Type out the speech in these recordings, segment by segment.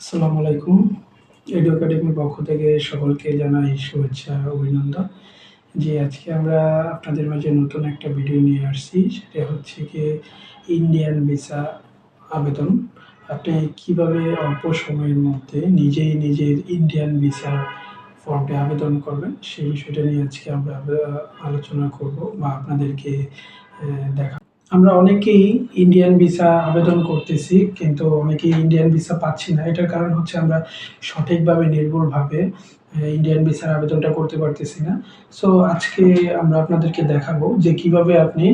আসসালামু আলাইকুম। এডু একাডেমির পক্ষ থেকে সকলকে জানাই শুভেচ্ছা, অভিনন্দন। যে আজকে আমরা আপনাদের মাঝে নতুন একটা ভিডিও নিয়ে আসছি। সেটা হচ্ছে কি ইন্ডিয়ান ভিসা আবেদন। আপনি কীভাবে অল্প সময়ের মধ্যে নিজেই নিজের ইন্ডিয়ান ভিসা ফর্মে আবেদন করবেন, সেই বিষয়টা নিয়ে আজকে আমরা আলোচনা করব বা আপনাদেরকে দেখা আমরা অনেকেই ইন্ডিয়ান ভিসা আবেদন করতেছি, কিন্তু অনেকেই ইন্ডিয়ান ভিসা পাচ্ছি না। এটার কারণ হচ্ছে আমরা সঠিকভাবে, নির্ভুলভাবে ইন্ডিয়ান ভিসার আবেদনটা করতে পারতেছি না। সো আজকে আমরা আপনাদেরকে দেখাবো যে কীভাবে আপনি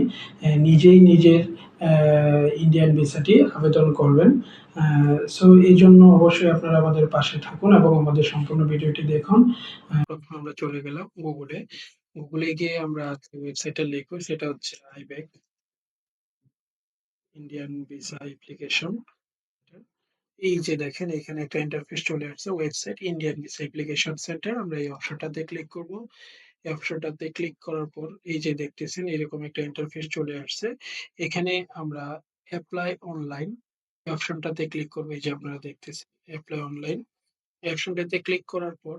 নিজেই নিজের ইন্ডিয়ান ভিসাটি আবেদন করবেন। সো এই জন্য অবশ্যই আপনারা আমাদের পাশে থাকুন এবং আমাদের সম্পূর্ণ ভিডিওটি দেখুন। আমরা চলে গেলাম গুগলে গুগলে গিয়ে আমরা ওয়েবসাইটটা লিখব, সেটা হচ্ছে আইব্যাক ইন্ডিয়ান ভিসা অ্যাপ্লিকেশন এই যে দেখেন, এখানে একটা ইন্টারফেস চলে আসছে website Indian visa application center আমরা এই অপশনটাতে ক্লিক করব। এই অপশনটাতে ক্লিক করার পর এই যে দেখতেছেন, এরকম একটা ইন্টারফেস চলে আসছে। এখানে আমরা অ্যাপ্লাই অনলাইন অপশনটাতে ক্লিক করব। এই যে আপনারা দেখতেছেন অ্যাপ্লাই অনলাইন অপশনটাতে ক্লিক করার পর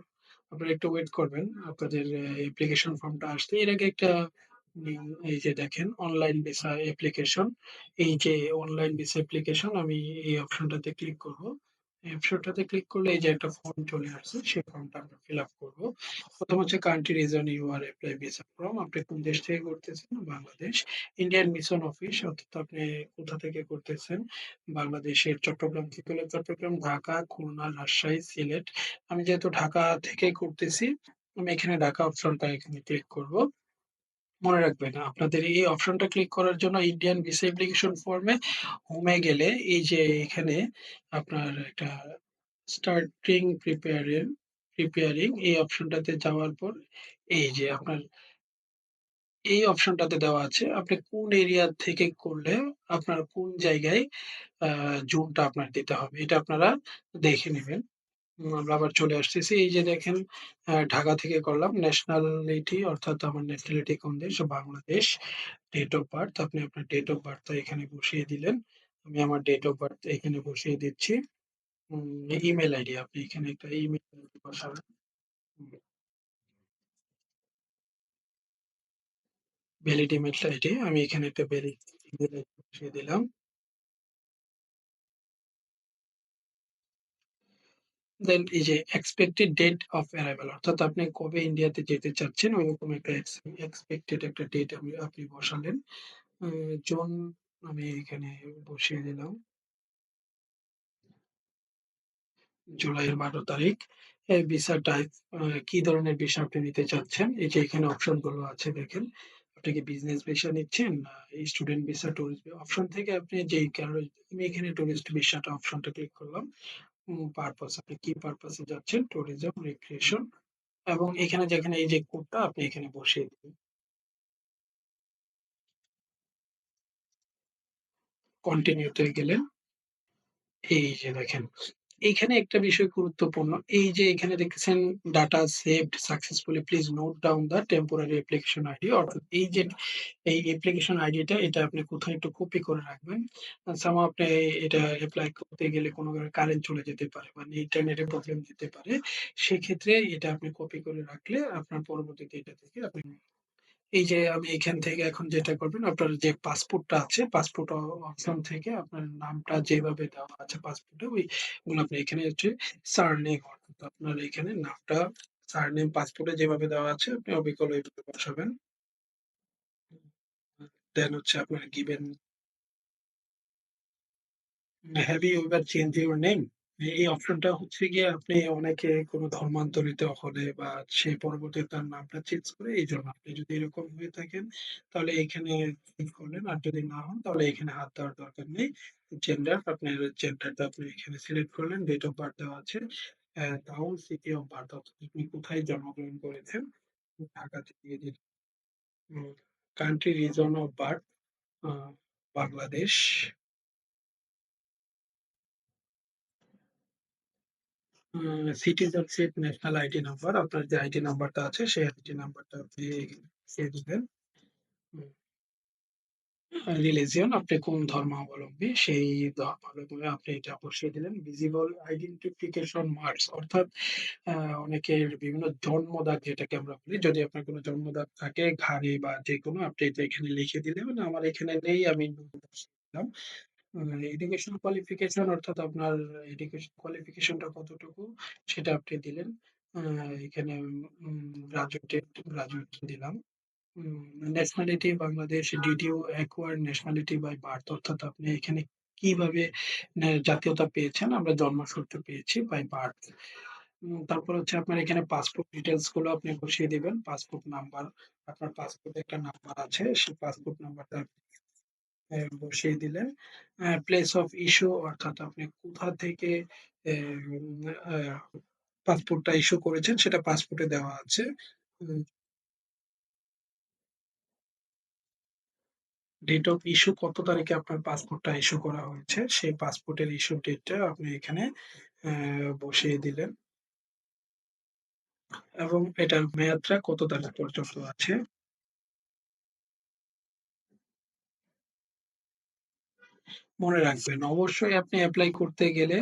আপনারা একটু ওয়েট করবেন, আপনাদের অ্যাপ্লিকেশন ফর্মটা আসতে এর আগে একটা এই যে দেখেন অনলাইন ভিসা অ্যাপ্লিকেশন এই যে অনলাইন ভিসা অ্যাপ্লিকেশন আমি এই অপশনটাতে ক্লিক করব। অপশনটাতে ক্লিক করলে এই যে একটা ফর্ম চলে আসছে সেই ফর্মটা আমরা ফিল আপ করব। প্রথম হচ্ছে country reason you are apply visa form আপনি কোন দেশ থেকে করতেছেন? বাংলাদেশ। ইন্ডিয়ান মিশন অফিস অর্থাৎ আপনি কোথা থেকে করতেছেন? বাংলাদেশের চট্টগ্রাম থেকে চট্টগ্রাম, ঢাকা, খুলনা, রাজশাহী, সিলেট। আমি যেহেতু ঢাকা থেকে করতেছি, আমি এখানে ঢাকা অপশনটা এখানে ক্লিক করব। মনে রাখবেন, আপনাদের এই অপশনটা ক্লিক করার জন্য ইন্ডিয়ান ভিসা অ্যাপ্লিকেশন ফর্মে হোমে গেলে এই যে এখানে আপনার একটা স্টার্টিং প্রিপেয়ারিং প্রিপেয়ারিং এই অপশনটাতে যাওয়ার পর এই যে আপনার এই অপশনটাতে দেওয়া আছে, আপনি কোন এরিয়া থেকে করলে আপনার কোন জায়গায় জুনটা আপনার দিতে হবে, এটা আপনারা দেখে নেবেন। আমরা আবার চলে আসতেছি। এই যে দেখেন ঢাকা থেকে করলাম ন্যাশনালিটি অর্থাৎ আমার ন্যাশনালিটি কোন দেশ? বাংলাদেশ। ডেট অফ বার্থ আপনি আপনার ডেট অফ বার্থ এখানে বসিয়ে দিলেন। আমি আমার ডেট অফ বার্থ এখানে বসিয়ে দিচ্ছি। ইমেল আইডি আপনি এখানে একটা ইমেল আইডি বসাবেন ভ্যালিড ইমেল আইডি আমি এখানে একটা ভ্যালিড ইমেল আইডি বসিয়ে দিলাম। দেন এই যে এক্সপেক্টেড ডেট অফ অ্যারাইভাল অর্থাৎ আপনি কবে ইন্ডিয়াতে যেতে চাচ্ছেন, ওইরকম একটা এক্সপেক্টেড একটা ডেট আপনি বসালেন। জুন আমি এখানে বসিয়ে দিলাম। জুলাইয়ের বারো তারিখ। ভিসা টাইপ কি ধরনের ভিসা আপনি নিতে চাচ্ছেন? এই যে এখানে অপশনগুলো আছে দেখেন। আপনি কি বিজনেস ভিসা নিচ্ছেন স্টুডেন্ট ভিসা টুরিস্ট অপশন থেকে আপনি যে আমি এখানে টুরিস্ট ভিসাটা অপশনটা ক্লিক করলাম। পারপাস আপনি কি পারপাসে যাচ্ছেন? ট্যুরিজম রিক্রিয়েশন এবং এখানে যেখানে এই যে কোডটা আপনি এখানে বসিয়ে দিবেন কন্টিনিউতে গেলেন। এই যে দেখেন এইখানে একটা বিষয় গুরুত্বপূর্ণ। এই যে এখানে দেখেছেন data saved successfully please note down the temporary application ID অর্থাৎ এই যে এই অ্যাপ্লিকেশন আইডিটা এটা আপনি কোথায় একটু কপি করে রাখবেন। সামা আপনি এটা অ্যাপ্লাই করতে গেলে কোনো কারেন্ট চলে যেতে পারে বা ইন্টারনেটে প্রবলেম দিতে পারে। সেক্ষেত্রে এটা আপনি কপি করে রাখলে আপনার পরবর্তীতে এটা থেকে আপনি এই যে আমি এখান থেকে এখন যেটা করবেন, আপনার যে পাসপোর্টটা আছে, পাসপোর্ট অপশন থেকে আপনার নামটা যেভাবে দেওয়া আছে পাসপোর্টে, ওইগুলো আপনি এখানে হচ্ছে সারনেম অর্থাৎ আপনার এখানে নামটা সারনেম পাসপোর্টে যেভাবে দেওয়া আছে, আপনি অবিকল ওইভাবে বসাবেন। দেন হচ্ছে আপনার given have you ever change your name এই অপশনটা হচ্ছে গিয়ে আপনি অনেকে কোনো ধর্মান্তরিত হলে বা সে পরবর্তীতে তার নামটা চেঞ্জ করে, এই জন্য আপনি যদি এরকম হয়ে থাকেন, তাহলে এখানে ক্লিক করলেন। আর যদি না হন, তাহলে এখানে হাত দেওয়ার দরকার নেই। জেন্ডার আপনার জেন্ডারটা আপনি এখানে সিলেক্ট করলেন ডেট অফ বার্থ দেওয়া আছে। টাউন সিটি অফ বার্থ অর্থাৎ আপনি কোথায় জন্মগ্রহণ করেছেন ঢাকাতে দিয়ে দিন country reason of birth Bangladesh. Citizenship national ID number আপনার যে আইডি নাম্বারটা আছে, সেই আইডি নাম্বারটা আপনি দিয়ে দিবেন রিলিজিয়ন আপনি কোন ধর্মাবলম্বী, সেই ধর্মাবলম্বী আপনি এটা বসিয়ে দিলেন। ভিজিবল আইডেন্টিফিকেশন মার্কস অর্থাৎ অনেকের বিভিন্ন জন্মদাগ যেটাকে আমরা বলি। যদি আপনার কোনো জন্মদাগ থাকে, ঘাড়ে বা যেকোনো, আপনি এটা এখানে লিখে দিলেন। আমার এখানে নেই, আমি দিলাম। এডুকেশন কোয়ালিফিকেশন অর্থাৎ আপনার এডুকেশন কোয়ালিফিকেশন টা কতটুকু সেটা আপনি দিলেন। এখানে উম গ্র্যাজুয়েটেড গ্র্যাজুয়েট দিলাম। উম nationality Bangladesh did you acquire nationality by birth অর্থাৎ আপনি এখানে কীভাবে ন্যা জাতীয়তা পেয়েছেন? আমরা জন্মসূত্রে পেয়েছি বাই বার্থ। তারপর হচ্ছে আপনার এখানে পাসপোর্ট ডিটেইলসগুলো আপনি বসিয়ে দিবেন। পাসপোর্ট নাম্বার, আপনার পাসপোর্টে একটা নাম্বার আছে। সেই পাসপোর্ট নাম্বারটা বসিয়ে দিলেন। প্লেস অফ ইস্যু অর্থাৎ আপনি কোথা থেকে পাসপোর্টটা ইস্যু করেছেন সেটা পাসপোর্টে দেওয়া আছে। ডেট অফ ইস্যু কত তারিখে আপনার পাসপোর্টটা ইস্যু করা হয়েছে, সেই পাসপোর্টের ইস্যু ডেটটা আপনি এখানে বসিয়ে দিলেন। এবং এটার মেয়াদটা কত তারিখ পর্যন্ত আছে? মনে রাখবেন অবশ্যই আপনি এপ্লাই করতে গেলে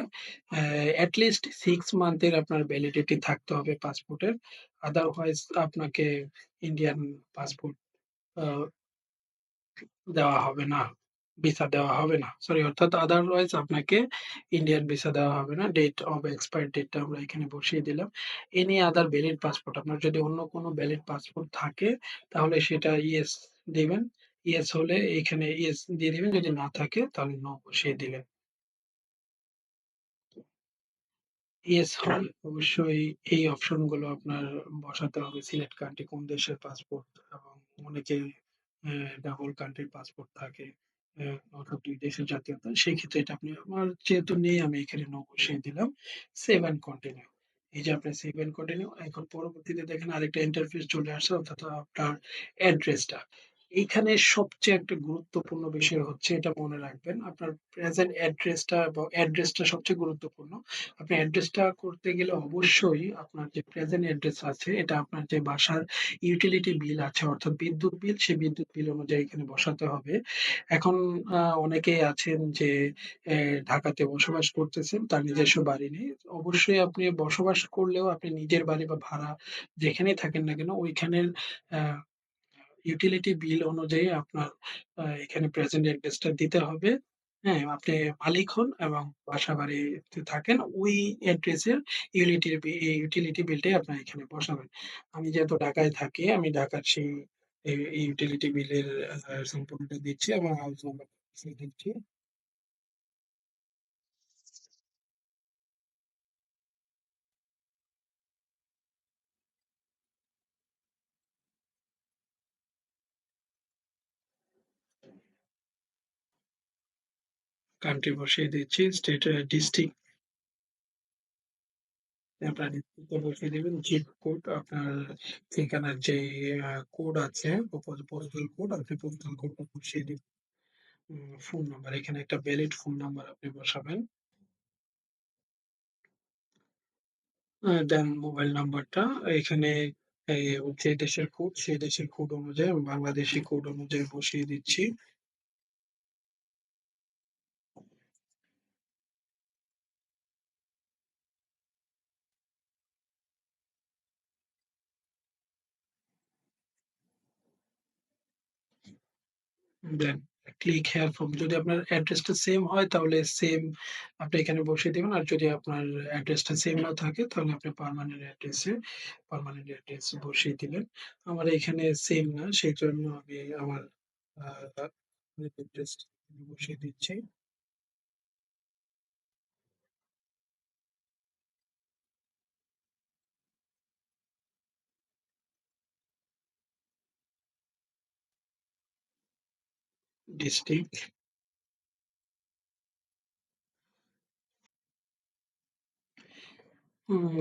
অ্যা এট লিস্ট 6 মান্থ এর আপনার ভ্যালিডিটি থাকতে হবে পাসপোর্টের। আদারওয়াইজ আপনাকে ইন্ডিয়ান পাসপোর্ট দেওয়া হবে না। ভিসা দেওয়া হবে না। সরি অর্থাৎ আদারওয়াইজ আপনাকে ইন্ডিয়ান ভিসা দেওয়া হবে না। ডেট অফ এক্সপায়ার ডেটটা আমরা এখানে বসিয়ে দিলাম। এনি আদার ভ্যালিড পাসপোর্ট আপনার যদি অন্য কোনো ভ্যালিড পাসপোর্ট থাকে, তাহলে সেটা ইয়েস দিবেন। ইয়েস হলে এখানে ইয়েস দিয়ে দিবেন। যদি না থাকে তাহলে নো বসিয়ে দিলেন। ইয়েস হয় অবশ্যই এই অপশনগুলো আপনার বসাতে হবে। সিলেক্ট কান্ট্রি কোন দেশের পাসপোর্ট এবং অনেকের অ্যা ডাবল কান্ট্রির পাসপোর্ট থাকে। ২ দেশের জাতীয়তা। সেই ক্ষেত্রে এটা আপনি, আমার যেহেতু নেই, আমি এখানে নো বসিয়ে দিলাম। Save and continue. এই যে আপনার সেভ অ্যান্ড কন্টিনিউ এখন পরবর্তীতে দেখেন আরেকটা ইন্টারফেস চলে আসছে, অর্থাৎ আপনার অ্যাড্রেসটা। এইখানে সবচেয়ে একটা গুরুত্বপূর্ণ বিষয় হচ্ছে এটা মনে রাখবেন। আপনার প্রেজেন্ট অ্যাড্রেসটা এবং অ্যাড্রেসটা সবচেয়ে গুরুত্বপূর্ণ। আপনি অ্যাড্রেসটা করতে গেলে অবশ্যই আপনার যে প্রেজেন্ট অ্যাড্রেস আছে এটা আপনার যে বাসার ইউটিলিটি বিল আছে অর্থাৎ বিদ্যুৎ বিল, সেই বিদ্যুৎ বিল অনুযায়ী এখানে বসাতে হবে। এখন অনেকেই আছেন যে ঢাকাতে বসবাস করতেছেন, তার নিজস্ব বাড়ি নেই। অবশ্যই আপনি বসবাস করলেও আপনি নিজের বাড়ি বা ভাড়া যেখানেই থাকেন না কেন ওইখানের ইউটিলিটি বিল অনুযায়ী আপনার এখানে প্রেজেন্ট অ্যাড্রেসটা দিতে হবে। হ্যাঁ? আপনি মালিক হন এবং বাসা বাড়িতে থাকেন ওই অ্যাড্রেসের ইউনিটি ইউটিলিটি বিলটাই আপনার এখানে বসাবেন। আমি যেহেতু ঢাকায় থাকি, আমি ঢাকার সেই ইউটিলিটি বিলের সম্পূর্ণটা দিচ্ছি এবং হাউস নাম্বার দিচ্ছি। কান্ট্রি বসিয়ে দিচ্ছি। স্টেট ডিস্ট্রিক্ট আপনার বসিয়ে দেবেন জিপ কোড আপনার ঠিকানার যে কোড আছে পোস্টাল কোড আপনি পোস্টাল কোডটা বসিয়ে দিবেন। ফোন নাম্বার এখানে একটা ভ্যালিড ফোন নাম্বার আপনি বসাবেন। দেন মোবাইল নাম্বারটা এখানে যে দেশের কোড সেই দেশের কোড অনুযায়ী বাংলাদেশী কোড অনুযায়ী বসিয়ে দিচ্ছি। দেন ক্লিক হেয়ার ফ্রম যদি আপনার অ্যাড্রেসটা সেম হয়, তাহলে সেম আপনি এখানে বসিয়ে দেবেন আর যদি আপনার অ্যাড্রেসটা সেম না থাকে, তাহলে আপনি পার্মানেন্ট অ্যাড্রেসে পার্মানেন্ট অ্যাড্রেস বসিয়ে দিলেন। আমার এখানে সেম না সেই জন্য আমি আমার অ্যাড্রেস বসিয়ে দিচ্ছি। ডিস্ট্রিক্ট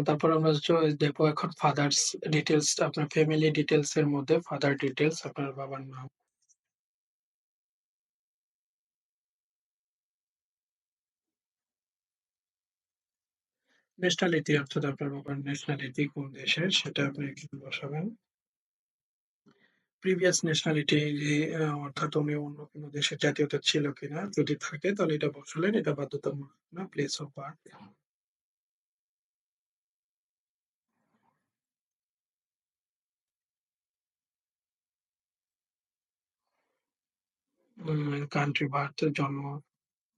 তারপর আমরা দেখব এখন ফাদার্স ডিটেলস আপনার ফ্যামিলি ডিটেইলস এর মধ্যে ফাদার ডিটেইলস আপনার বাবার নাম। ন্যাশনালিটি অর্থাৎ আপনার বাবার ন্যাশনালিটি কোন দেশের, সেটা আপনি এখানে বসাবেন। প্রিভিয়াস ন্যাশনালিটি আ অর্থাৎ উনি অন্য কোন দেশের জাতীয়তা ছিল কিনা? যদি থাকে, তাহলে এটা বসালেন। এটা বাধ্যতামূলক না। Place of birth. Um country birth জন্ম,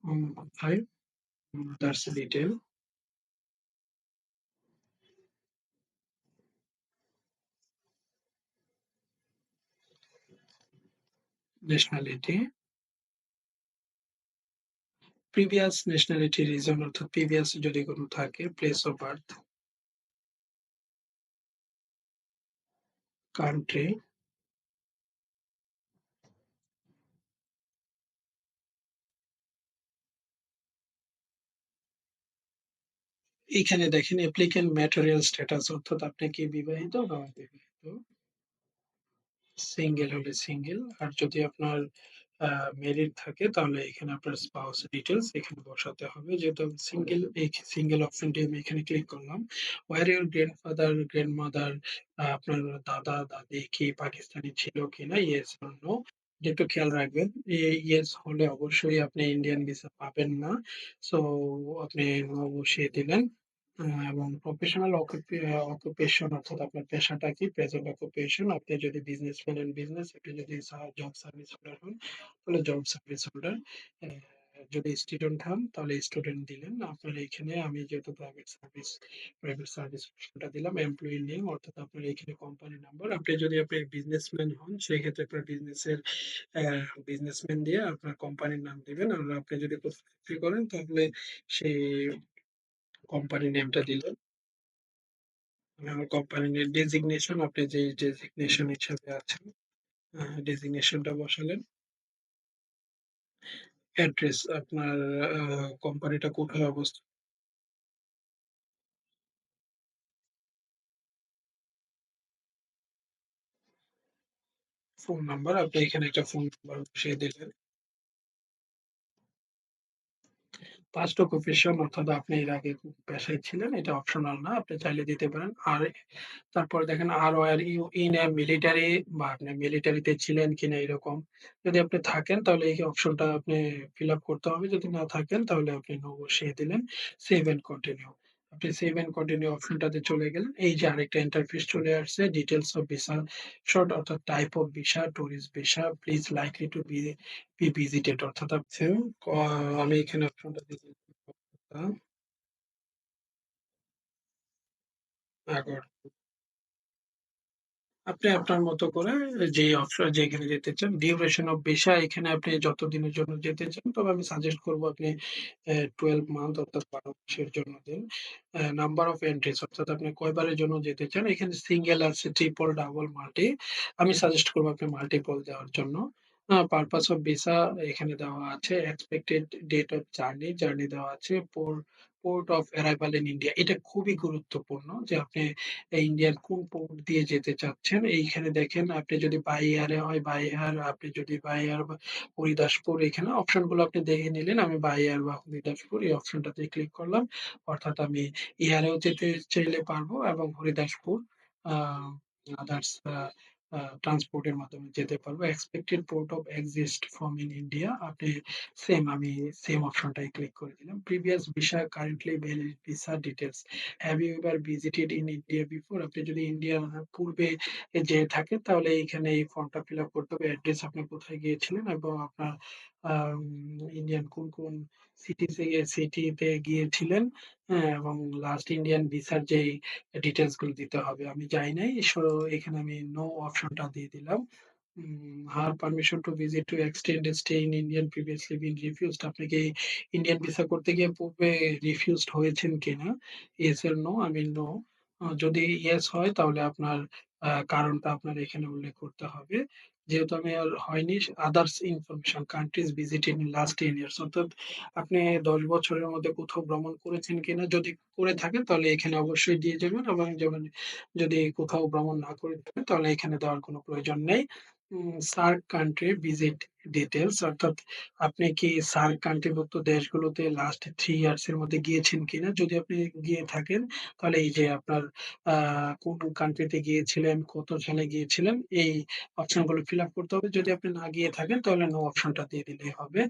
উম কোথায়? Mother's detail. Nationality. Previous nationality reason অর্থাৎ প্রিভিয়াস যদি কোন থাকে প্লেস অফ বার্থ। কান্ট্রি। এইখানে দেখেন অ্যাপ্লিক্যান্ট ম্যাটেরিয়াল স্ট্যাটাস অর্থাৎ আপনি কি বিবাহিত না অবিবাহিত? সিঙ্গেল হলে সিঙ্গেল। আর যদি আপনার আ মেরিড থাকে তাহলে এখানে আপনার স্পাউস ডিটেইলস এখানে বসাতে হবে। যেহেতু সিঙ্গেল এই সিঙ্গেল অপশনটি আমি এখানে ক্লিক করলাম। ওয়্যার ইউর গ্র্যান্ডফাদার, গ্র্যান্ডমাদার আপনার দাদা-দাদি কি পাকিস্তানি ছিল কিনা? Yes no. একটু খেয়াল রাখবেন। ইয়েস হলে অবশ্যই আপনি ইন্ডিয়ান ভিসা পাবেন না। সো আপনি বসিয়ে দিলেন। এবং প্রফেশনাল অকুপে অকুপেশন অর্থাৎ আপনার পেশাটা কি? প্রেজেন্ট অকুপেশন আপনি যদি বিজনেসম্যান এন্ড বিজনেস আপনি যদি জব সার্ভিস হোল্ডার হন, তাহলে জব সার্ভিস হোল্ডার। যদি স্টুডেন্ট হন তাহলে স্টুডেন্ট দিলেন। আপনার এখানে আমি যেহেতু প্রাইভেট সার্ভিস প্রাইভেট সার্ভিস অপশনটা দিলাম। এমপ্লয়ি নেম অর্থাৎ আপনার এখানে কোম্পানি নাম্বার। আপনি যদি আপনি বিজনেসম্যান হন সেই ক্ষেত্রে আপনার বিজনেসের বিজনেসম্যান দিয়ে আপনার কোম্পানির নাম দিবেন। আর আপনি যদি কোথাও করেন তাহলে সেই কোম্পানি নেমটা দিলেন। আমার কোম্পানি নেম ডেজিগনেশন আপনি যে ডেজিগনেশন হিসাবে আছেন, ডেজিগনেশনটা বসালেন। অ্যাড্রেস আপনার কোম্পানিটা কোথায় অবস্থিত? ফোন নাম্বার আপনি এখানে একটা ফোন নাম্বার বসিয়ে দিলেন। পাস্ট অকুপেশন অর্থাৎ আপনি এর আগে পেশায় ছিলেন, এটা অপশনাল না। আপনি চাইলে দিতে পারেন। আর তারপরে দেখেন আর were you in a military বা আপনি মিলিটারিতে ছিলেন কিনা এরকম। যদি আপনি থাকেন তাহলে এই অপশনটা আপনি ফিল আপ করতে হবে। যদি না থাকেন তাহলে আপনি নো বসিয়ে দিলেন। Save and continue. আপনি সেভ এন্ড কন্টিনিউ অপশনটাতে চলে গেলেন। এই যে আরেকটা ইন্টারফেস চলে আসছে ডিটেলস অফ ভিসা শর্ট অর্থাৎ type of visa, tourist visa, please likely to be be visited অর্থাৎ আপনি আমি এখানে অপশনটা দিয়ে। আগর আপনি আপনার মতো করে যে অপশন যেখানে যেতে চান, ডিউরেশন অফ ভিসা এখানে আপনি যতদিনের জন্য যেতে চান, তবে আমি সাজেস্ট করব আপনি 12 মান্থ অর্থাৎ 12 মাসের জন্য দিন। নাম্বার অফ এন্ট্রিজ অর্থাৎ আপনি কয়বারের জন্য যেতে চান। এখানে সিঙ্গেল আছে, ট্রিপল, ডাবল, মাল্টি। আমি সাজেস্ট করব আপনি মাল্টিপল দেওয়ার জন্য। পারপাস অফ ভিসা এখানে দেওয়া আছে। Expected date of journey, journey দেওয়া আছে। পোর port of arrival in India. এটা খুবই গুরুত্বপূর্ণ যে আপনি ইন্ডিয়ার কোন পোর্ট দিয়ে যেতে চাচ্ছেন। এইখানে দেখেন আপনি যদি বাই এয়ার হয় বাই এয়ার, আপনি যদি বাই এয়ার হরিদাসপুর এখানে অপশনগুলো আপনি দেখে নিলেন। আমি বাই এয়ার বা হরিদাসপুর এই অপশনটাতে ক্লিক করলাম। অর্থাৎ আমি এয়ারেও যেতে চাইলে পারব এবং Haridaspur others uh uh transport এর মাধ্যমে যেতে পারব। Expected port of exist from in India আপনি সেম আমি সেম অপশনটাই ক্লিক করে দিলাম। Previous visa currently valid visa details. Have you ever visited in India before? আপনি যদি ইন্ডিয়া পূর্বে যেয়ে থাকেন, তাহলে এখানে এই ফর্মটা ফিল আপ করতে হবে। অ্যাড্রেস আপনি কোথায় গিয়েছিলেন এবং আপনার ইন্ডিয়ান কোন, কোন সিটিতে সিটিতে গিয়েছিলেন হ্যাঁ? এবং লাস্ট ইন্ডিয়ান ভিসার যে ডিটেইলসগুলো দিতে হবে। আমি যাই নাই। সো এখানে আমি নো অপশনটা দিয়ে দিলাম। Her permission to visit to extend stay in Indian previously been refused আপনি কি ইন্ডিয়ান ভিসা করতে গিয়ে পূর্বে রিফিউজড হয়েছেন কিনা? Yes or no? আমি নো। যদি ইয়েস হয় তাহলে আপনার কারণটা আপনার এখানে উল্লেখ করতে হবে। যেহেতু আমি আর হয়নি others information countries visited in last ten years অর্থাৎ আপনি ১০ বছরের মধ্যে কোথাও ভ্রমণ করেছেন কিনা? যদি করে থাকেন, তাহলে এখানে অবশ্যই দিয়ে যাবেন এবং যেমন যদি কোথাও ভ্রমণ না করে থাকেন, তাহলে এখানে দেওয়ার কোনো প্রয়োজন নেই। সার্ক কান্ট্রি ভিজিট ডিটেলস অর্থাৎ আপনি কি সার্ক কান্ট্রিভুক্ত দেশগুলোতে লাস্ট 3 ইয়ার্স এর মধ্যে গিয়েছেন কিনা? যদি আপনি গিয়ে থাকেন তাহলে এই যে আপনার কোন কান্ট্রিতে গিয়েছিলেন, কত সালে গিয়েছিলেন এই অপশনগুলো ফিল আপ করতে হবে। যদি আপনি না গিয়ে থাকেন তাহলে নো অপশনটা দিয়ে দিলেই হবে।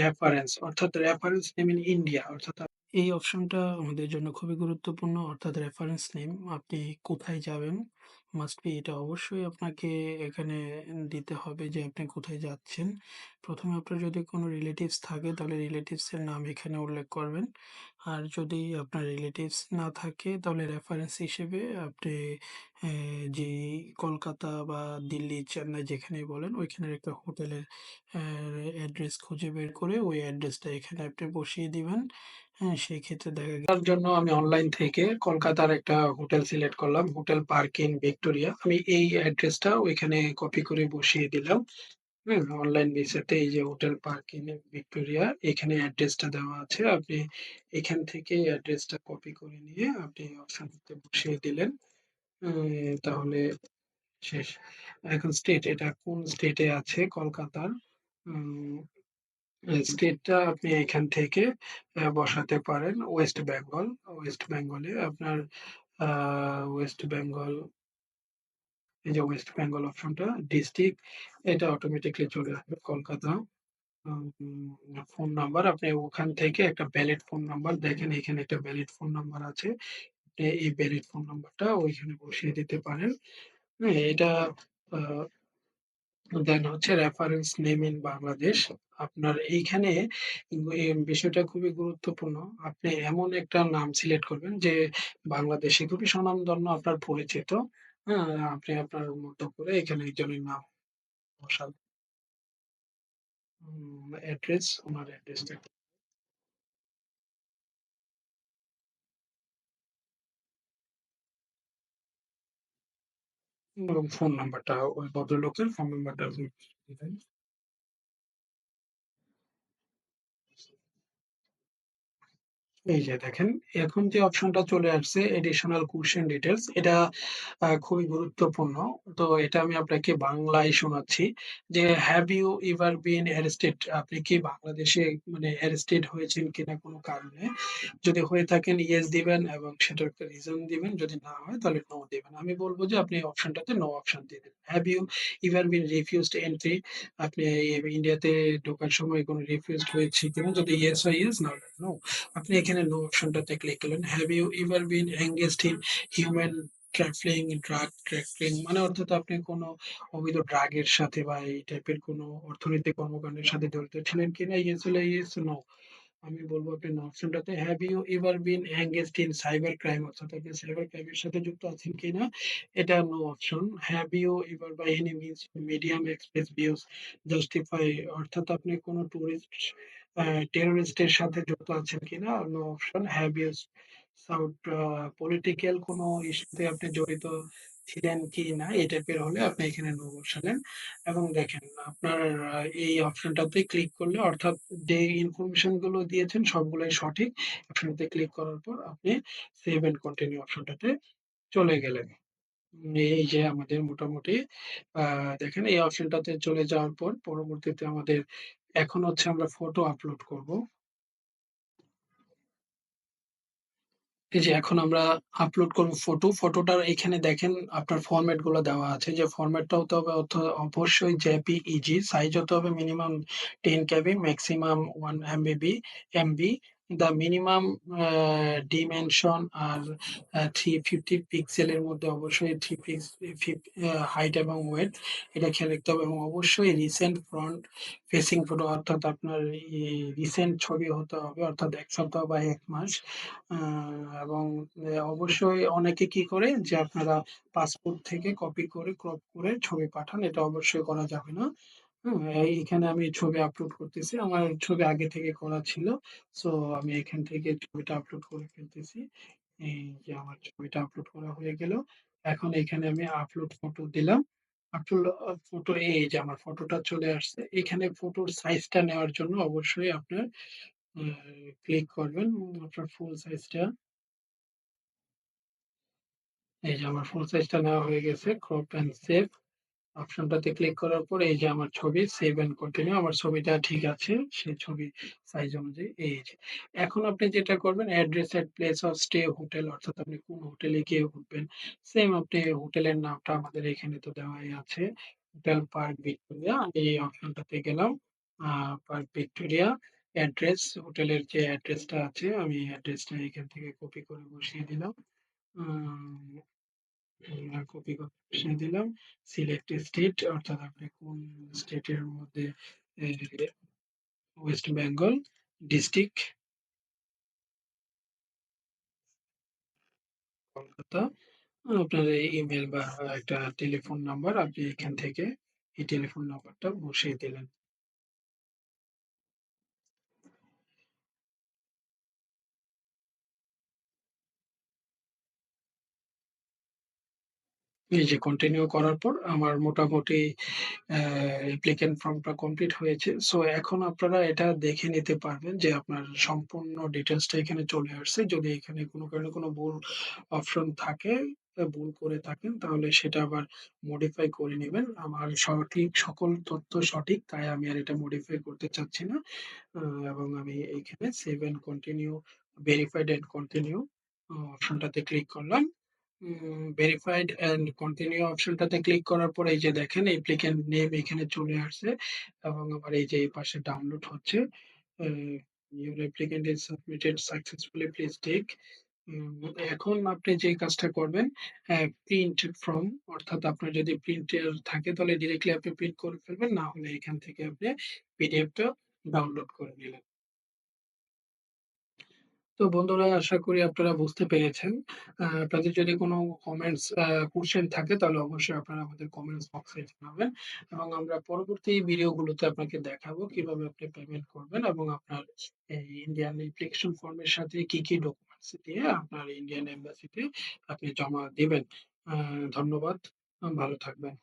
রেফারেন্স অর্থাৎ রেফারেন্স নেম ইন ইন্ডিয়া অর্থাৎ এই অপশনটা আমাদের জন্য খুবই গুরুত্বপূর্ণ অর্থাৎ রেফারেন্স নেম আপনি কোথায় যাবেন মাস্ট বি এটা অবশ্যই আপনাকে এখানে দিতে হবে যে আপনি কোথায় যাচ্ছেন। প্রথমে আপনার যদি কোনো রিলেটিভস থাকে তাহলে রিলেটিভসের নাম এখানে উল্লেখ করবেন। আর যদি আপনার রিলেটিভস না থাকে তাহলে রেফারেন্স হিসেবে আপনি যেই কলকাতা বা দিল্লি, চেন্নাই যেখানেই বলেন ওইখানের একটা হোটেলের অ্যাড্রেস খুঁজে বের করে ওই অ্যাড্রেসটা এখানে আপনি বসিয়ে দিবেন। হ্যাঁ, সেই ক্ষেত্রে দেখা গে তার জন্য আমি অনলাইন থেকে কলকাতার একটা হোটেল সিলেক্ট করলাম। Hotel park in Victoria. আমি এই অ্যাড্রেসটা ওইখানে কপি করে বসিয়ে দিলাম। হুম? অনলাইন ভিসাতে এই যে হোটেল পার্ক ইন ভিক্টোরিয়া এখানে অ্যাড্রেসটা দেওয়া আছে। আপনি এখান থেকে অ্যাড্রেসটা কপি করে নিয়ে আপনি অপশনটাতে বসিয়ে দিলেন। তাহলে শেষ। এখন স্টেট এটা কোন স্টেটে আছে কলকাতার উম স্টেটটা আপনি এখান থেকে বসাতে পারেন ওয়েস্ট বেঙ্গল। ওয়েস্ট বেঙ্গলে আপনার ওয়েস্ট বেঙ্গল এই যে ওয়েস্ট বেঙ্গল অপশনটা ডিস্ট্রিক্ট এটা অটোমেটিক্যালি চলে আসবে কলকাতা। ফোন নাম্বার আপনি ওখান থেকে একটা ভ্যালিড ফোন নাম্বার দেখেন এখানে একটা ভ্যালিড ফোন নাম্বার আছে। এই ভ্যালিড ফোন নাম্বারটা ওইখানে বসিয়ে দিতে পারেন। হ্যাঁ, এটা দেন হচ্ছে রেফারেন্স নেম ইন বাংলাদেশ। আপনার এইখানে এই বিষয়টা খুবই গুরুত্বপূর্ণ। আপনি এমন একটা নাম সিলেক্ট করবেন যে বাংলাদেশে খুবই স্বনামধন্য আপনার পরিচিত। হ্যাঁ? আপনি আপনার মতো করে এখানে একজনের নাম বসান। অ্যাড্রেস ওনার অ্যাড্রেসটা এবং ফোন নাম্বারটা ওই ভদ্রলোকের ফোন নাম্বারটা আপনি দিবেন। এই যে দেখেন, এখন যে অপশনটা চলে আসছে এডিশনাল কোয়েশ্চেন ডিটেইলস এটা খুবই গুরুত্বপূর্ণ। তো এটা আমি আপনাকে বাংলায় শোনাচ্ছি যে, "have you ever been arrested?" আপনি কি বাংলাদেশে মানে অ্যারেস্টেড হয়েছেন কিনা কোনো কারণে? যদি হয়ে থাকেন ইয়েস দিবেন এবং সেটার একটা রিজন দিবেন। যদি না হয় তাহলে নো দিবেন। আমি বলব যে আপনি অপশনটাতে নো অপশন দিয়ে দিবেন। "Have you ever been refused entry?" আপনি ইন্ডিয়াতে ঢোকার সময় কোনো রিফিউজড হয়েছে কিনা? যদি ইয়েস হয় ইয়েস, না নো। আপনি এখানে নো অপশনটাতে ক্লিক করলেন। "Have you ever been engaged in human trafficking, drug trafficking?" মানে অর্থাৎ আপনি কোনো অবৈধ ড্রাগের সাথে বা এই টাইপের কোনো অর্থনৈতিক কর্মকাণ্ডের সাথে জড়িত ছিলেন কিনা? ইয়েস হলে ইয়েস, নো আমি বলব আপনি নো অপশনটাতে "have you ever been engaged in cyber crime?" অর্থাৎ আপনি সাইবার ক্রাইম এর সাথে যুক্ত আছেন কিনা? এটা no option. "Have you ever by any means medium express views justify?" অর্থাৎ আপনি কোনো টুরিস্ট আ টেররিস্ট এর সাথে যুক্ত আছেন কিনা? No option. "Have you political কোনো ইস্যুতে আপনি জড়িত ছিলেন কি না এই টাইপের হলে আপনি এখানে নো বসালেন এবং দেখেন, আপনার এই অপশনটাতে ক্লিক করলে, অর্থাৎ যে ইনফরমেশনগুলো দিয়েছেন, সবগুলোই সঠিক। অপশনটাতে ক্লিক করার পর আপনি সেভ অ্যান্ড কন্টিনিউ অপশনটাতে চলে গেলেন। এই যে আমাদের মোটামুটি দেখেন, এই অপশনটাতে চলে যাওয়ার পর পরবর্তীতে আমাদের এখন হচ্ছে আমরা ফটো আপলোড করব। এই যে এখন আমরা আপলোড করব ফটো। ফটোটার এখানে দেখেন আপনার ফরম্যাটগুলো দেওয়া আছে যে ফরম্যাটটা হতে হবে অবশ্যই অবশ্যই জেপিইজি সাইজ হতে হবে minimum ten KB maximum one এমবিবি MB. The minimum dimension আর আ 350 পিক্সেলের মধ্যে অবশ্যই 3 পিক্স হাইট এবং ওয়েট এটা খেয়াল রাখতে হবে এবং অবশ্যই রিসেন্ট ফ্রন্ট ফেসিং ফটো অর্থাৎ আপনার রিসেন্ট ছবি হতে হবে অর্থাৎ ১ সপ্তাহ বা ১ মাস। এবং অবশ্যই অনেকে কি করে যে আপনারা পাসপোর্ট থেকে কপি করে ক্রপ করে ছবি পাঠান। এটা অবশ্যই করা যাবে না। এইখানে আমি ছবি আপলোড করতেছি। আমার ছবি আগে থেকে করা ছিল। সো আমি এখান থেকে ছবিটা আপলোড করে ফেলতেছি। এই যে আমার ছবিটা আপলোড করা হয়ে গেল। এখন এখানে আমি আপলোড ফটো দিলাম। আপলোড ফটো এই যে আমার ফটোটা চলে আসছে। এখানে ফটোর সাইজটা নেওয়ার জন্য অবশ্যই আপনার ক্লিক করবেন আপনার ফুল সাইজটা এই যে আমার ফুল সাইজটা নেওয়া হয়ে গেছে। Crop and save. অপশনটাতে ক্লিক করার পর এই যে আমার ছবি সেভ অ্যান্ড কন্টিনিউ আমার ছবিটা ঠিক আছে। সেই ছবি সাইজ অনুযায়ী এই যে। এখন আপনি যেটা করবেন address at place of stay hotel অর্থাৎ আপনি কোন হোটেলে গিয়ে উঠবেন। সেম আপনি হোটেলের নামটা আমাদের এখানে তো দেওয়াই আছে। Hotel park Victoria. আমি এই অপশনটাতে গেলাম। পার্ক ভিক্টোরিয়া অ্যাড্রেস হোটেলের যে অ্যাড্রেসটা আছে, আমি অ্যাড্রেসটা এখান থেকে কপি করে বসিয়ে দিলাম। কপি করে দিলাম। সিলেক্ট স্টেট অর্থাৎ আপনি কোন স্টেটের মধ্যে ওয়েস্ট বেঙ্গল ডিস্ট্রিক্ট কলকাতা। আপনার এই ইমেইল বা একটা টেলিফোন নাম্বার আপনি এখান থেকে এই টেলিফোন নাম্বারটা বসিয়ে দিলেন। এই যে কন্টিনিউ করার পর আমার মোটামুটি অ্যা অ্যাপ্লিক্যান্ট ফর্মটা কমপ্লিট হয়েছে। সো এখন আপনারা এটা দেখে নিতে পারবেন যে আপনার সম্পূর্ণ ডিটেইলসটা এখানে চলে আসছে। যদি এখানে কোনো কারণে কোনো ভুল অপশন থাকে, ভুল করে থাকেন তাহলে সেটা আবার মডিফাই করে নেবেন আমার সঠিক সকল তথ্য সঠিক তাই আমি আর এটা মডিফাই করতে চাচ্ছি না। এবং আমি এইখানে save and continue verified and continue অপশনটাতে ক্লিক করলাম। ভেরিফাইড অ্যান্ড কন্টিনিউ অপশনটাতে ক্লিক করার পরে এই যে দেখেন অ্যাপ্লিক্যান্ট নেম এখানে চলে আসছে এবং আমার এই যে এই পাশে ডাউনলোড হচ্ছে। Your applicant is submitted successfully please take এখন আপনি যে কাজটা করবেন প্রিন্ট ফ্রম অর্থাৎ আপনার যদি প্রিন্টার থাকে তাহলে ডিরেক্টলি আপনি প্রিন্ট করে ফেলবেন। না হলে এখান থেকে আপনি পিডিএফটা ডাউনলোড করে নিলেন। তো বন্ধুরা আশা করি আপনারা বুঝতে পেরেছেন। আপনাদের যদি কোনো কমেন্টস আ কোয়েশ্চেন থাকে তাহলে অবশ্যই আপনারা আমাদের কমেন্টস বক্সে জানাবেন এবং আমরা পরবর্তী ভিডিওগুলোতে আপনাকে দেখাবো কীভাবে আপনি পেমেন্ট করবেন এবং আপনার এই ইন্ডিয়ান অ্যাপ্লিকেশন ফর্মের সাথে কি, কি ডকুমেন্টস দিয়ে আপনার ইন্ডিয়ান এম্বাসিতে আপনি জমা দিবেন। ধন্যবাদ। ভালো থাকবেন।